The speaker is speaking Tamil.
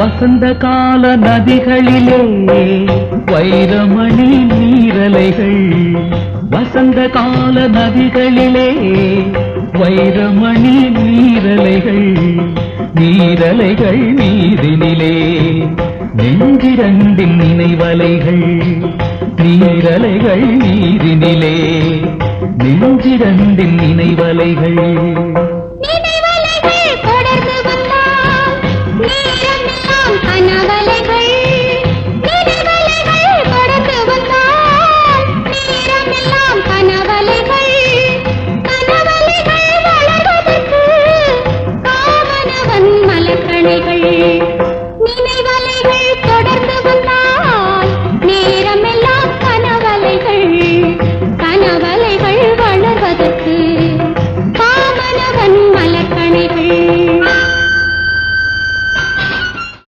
வசந்த கால நதிகளிலே வைரமணி நீரலைகள். வசந்த கால நதிகளிலே வைரமணி நீரலைகள். நீரலைகள் நீரினிலே நெஞ்சிரண்டின் நினைவலைகள். நீரலைகள் நீரினிலே நெஞ்சிரண்டின் நினைவலைகள். கணிகள் நினைவலைகள் தொடர்ந்து வந்தால் நேரமெல்லாம் கனவலைகள். கனவலைகள் வளர்வதற்கு